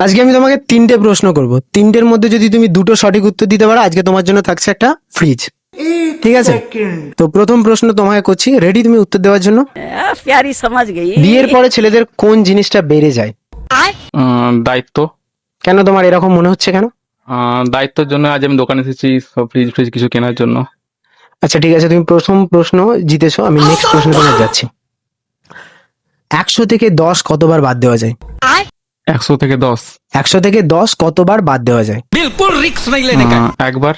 আজকে আমি তোমাকে তিনটে প্রশ্ন করব। তিনটের মধ্যে যদি তুমি দুটো সঠিক উত্তর দিতে পারো আজকে তোমার জন্য থাকছে একটা ফ্রিজ ঠিক আছে? তো প্রথম প্রশ্ন তোমাকে করছি রেডি তুমি উত্তর দেওয়ার জন্য? বিয়ের পরে ছেলেদের কোন জিনিসটা বেড়ে যায়? দায়িত্ব। কেন তোমার এরকম মনে হচ্ছে কেন? দায়িত্বের জন্য আজ আমি দোকানে এসেছি ফ্রিজ ফ্রিজ কিছু কেনার জন্য। আচ্ছা ঠিক আছে তুমি প্রথম প্রশ্ন জিতেছো আমি নেক্সট প্রশ্ন তোমার যাচ্ছি। একশো থেকে দশ কতবার বাদ দেওয়া যায়? একশো থেকে দশ। একশো থেকে দশ কতবার বাদ দেওয়া যায়? আহ, একবার।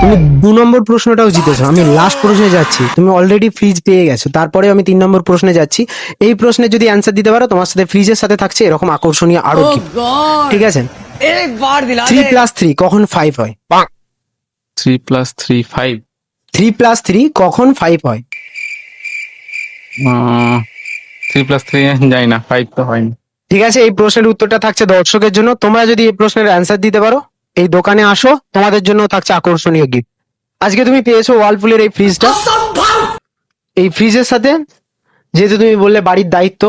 তুমি দু নম্বর প্রশ্নটাও জিতেছো আমি লাস্ট প্রশ্নে যাচ্ছি। তুমি অলরেডি ফ্রিজ পেয়ে গেছো তারপরে আমি তিন নম্বর প্রশ্নে যাচ্ছি। এই প্রশ্নে যদি অ্যান্সার দিতে পারো তোমার সাথে ফ্রিজের সাথে থাকছে এরকম আকর্ষণীয় আরও কি ঠিক আছে? থ্রি প্লাস থ্রি কখন ফাইভ হয়? Three plus three five three plus three কখন ফাইভ হয়? থ্রি প্লাস থ্রি যাই না ফাইভ তো হয়নি। ঠিক আছে এই প্রশ্নের উত্তরটা থাকছে দর্শকের জন্য। তোমরা যদি এই প্রশ্নের অ্যান্সার দিতে পারো এই দোকানে আসো তোমাদের জন্য থাকছে আকর্ষণীয় গিফট আজকে তুমি পেয়েছ ওয়ালপুলের এই ফ্রিজটা এই ফ্রিজের সাথে যেহেতু তুমি বললে বাড়ির দায়িত্ব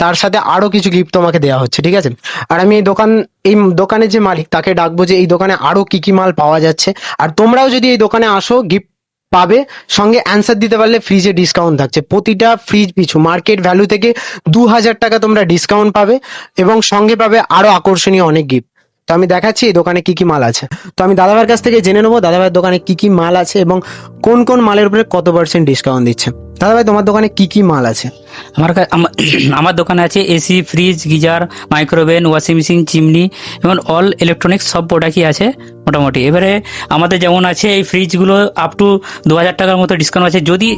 তার সাথে আরও কিছু গিফট তোমাকে দেওয়া হচ্ছে ঠিক আছে? আর আমি এই দোকান এই দোকানের যে মালিক তাকে ডাকবো যে এই দোকানে আরও কি কি মাল পাওয়া যাচ্ছে। আর তোমরাও যদি এই দোকানে আসো গিফট পাবে। সঙ্গে অ্যান্সার দিতে পারলে ফ্রিজে ডিসকাউন্ট থাকছে, প্রতিটা ফ্রিজ পিছু মার্কেট ভ্যালু থেকে দু হাজার টাকা তোমরা ডিসকাউন্ট পাবে এবং সঙ্গে পাবে আরও আকর্ষণীয় অনেক গিফট তো আমি দেখাচ্ছি এই দোকানে কি কি মাল আছে। তো আমি দাদাভাইয়ের কাছ থেকে জেনে নেব দাদাভাইয়ের দোকানে কি কি মাল আছে এবং কোন কোন মালের উপরে কত পার্সেন্ট ডিসকাউন্ট দিচ্ছে। দাদাভাই, তোমার দোকানে কি কি মাল আছে? আমার আমার দোকানে আছে AC fridge geyser micro oven washing machine chimney এবং অল ইলেকট্রনিক্স সব প্রোডাক্টই আছে মোটামুটি। এবারে আমাদের যেমন আছে এই ফ্রিজগুলো আপ টু দু হাজার টাকার মতো ডিসকাউন্ট আছে। যদি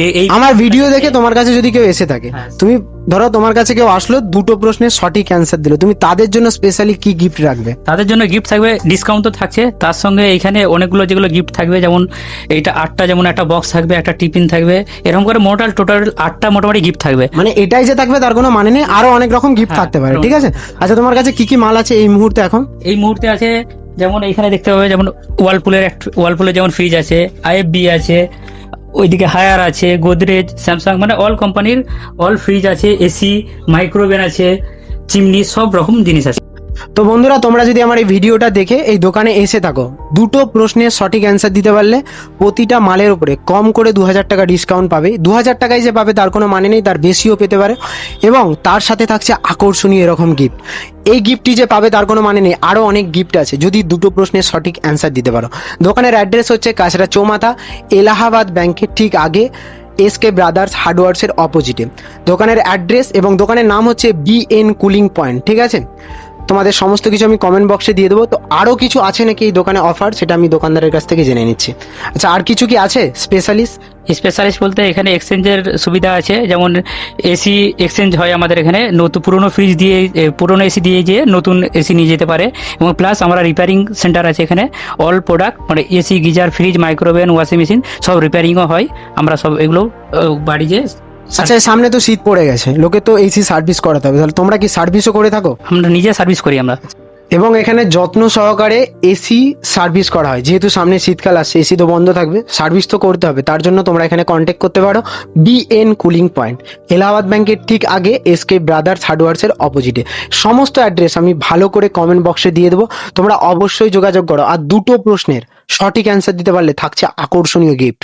যে এই আমার ভিডিও দেখে তোমার কাছে যদি কেউ এসে থাকে হ্যাঁ। তুমি ধরো তোমার কাছে কেউ আসলো দুটো প্রশ্নের সঠিক অ্যান্সার দিল। তুমি তাদের জন্য স্পেশালি কি গিফট রাখবে? তাদের জন্য গিফট থাকবে ডিসকাউন্ট তো থাকছে। তার সঙ্গে এখানে অনেকগুলো যেগুলো গিফট থাকবে যেমন এইটা আটটা যেমন একটা বক্স থাকবে একটা টিফিন থাকবে। এরকম করে মোটাল টোটাল আটটা মোটামুটি গিফট থাকবে। মানে এটাই যে থাকবে তার কোনো মানে নেই। আরও অনেক রকম গিফট হ্যাঁ, থাকতে পারে ঠিক আছে? আচ্ছা তোমার কাছে কি কি মাল আছে এই মুহূর্তে এখন? এই মুহূর্তে আছে যেমন এখানে দেখতে পাবে যেমন ওয়ালপুলের ওয়ালপুলের যেমন ফ্রিজ আছে আইএফবি আছে ওইদিকে হায়ার আছে, গোদরেজ, স্যামসাং মানে অল কোম্পানির অল ফ্রিজ আছে এসি মাইক্রোওভেন আছে চিমনি সব রকম জিনিস আছে। তো বন্ধুরা, তোমরা যদি আমার এই ভিডিওটা দেখে এই দোকানে এসে থাকো, দুটো প্রশ্নের সঠিক অ্যান্সার দিতে পারলে প্রতিটা মালের উপরে কম করে দু হাজার টাকা ডিসকাউন্ট পাবে। দু হাজার টাকায় যে পাবে, তার কোনো মানে নেই, তার বেশিও পেতে পারে এবং তার সাথে থাকছে আকর্ষণীয় এরকম গিফট এই গিফটটি যে পাবে, তার কোনো মানে নেই আরও অনেক গিফট আছে, যদি দুটো প্রশ্নের সঠিক অ্যান্সার দিতে পারো। দোকানের অ্যাড্রেস হচ্ছে কাছড়া চৌমাথা, এলাহাবাদ ব্যাংকের ঠিক আগে এস কে ব্রাদার্স হার্ডওয়ার্সের অপোজিটে দোকানের অ্যাড্রেস এবং দোকানের নাম হচ্ছে বি এন কুলিং পয়েন্ট ঠিক আছে? তোমাদের সমস্ত কিছু আমি কমেন্ট বক্সে দিয়ে দেবো। তো আরও কিছু আছে নাকি এই দোকানে অফার সেটা আমি দোকানদারের কাছ থেকে জেনে নিচ্ছি। আচ্ছা আর কিছু কি আছে? স্পেশালিস্ট স্পেশালিস্ট বলতে এখানে এক্সচেঞ্জের সুবিধা আছে। যেমন এসি এক্সচেঞ্জ হয় আমাদের এখানে। নতুন পুরনো ফ্রিজ দিয়ে পুরনো এসি দিয়ে যেয়ে নতুন এসি নিয়ে যেতে পারে। এবং প্লাস আমরা রিপেয়ারিং সেন্টার আছে এখানে। অল প্রোডাক্ট মানে AC geyser fridge micro oven washing machine সব রিপেয়ারিংও হয়। আমরা সব এগুলো বাড়ি যেয়ে আচ্ছা সামনে তো শীত পড়ে গেছে। লোকে তো এসি সার্ভিস করাতে হবে। তাহলে তোমরা কি সার্ভিসও করে থাকো? আমরা নিজে সার্ভিস করি আমরা। এবং এখানে যত্ন সহকারে এসি সার্ভিস করা হয়। যেহেতু সামনে শীতকাল আসছে এসি তো বন্ধ থাকবে। সার্ভিস তো করতে হবে। তার জন্য তোমরা এখানে কন্ট্যাক্ট করতে পারো বিএন কুলিং পয়েন্ট এলাহাবাদ ব্যাংকের ঠিক আগে এস কে ব্রাদার্স হার্ডওয়ার্সের অপোজিটে সমস্ত অ্যাড্রেস আমি ভালো করে কমেন্ট বক্সে দিয়ে দেবো। তোমরা অবশ্যই যোগাযোগ করো। আর দুটো প্রশ্নের সঠিক অ্যান্সার দিতে পারলে থাকছে আকর্ষণীয় গিফট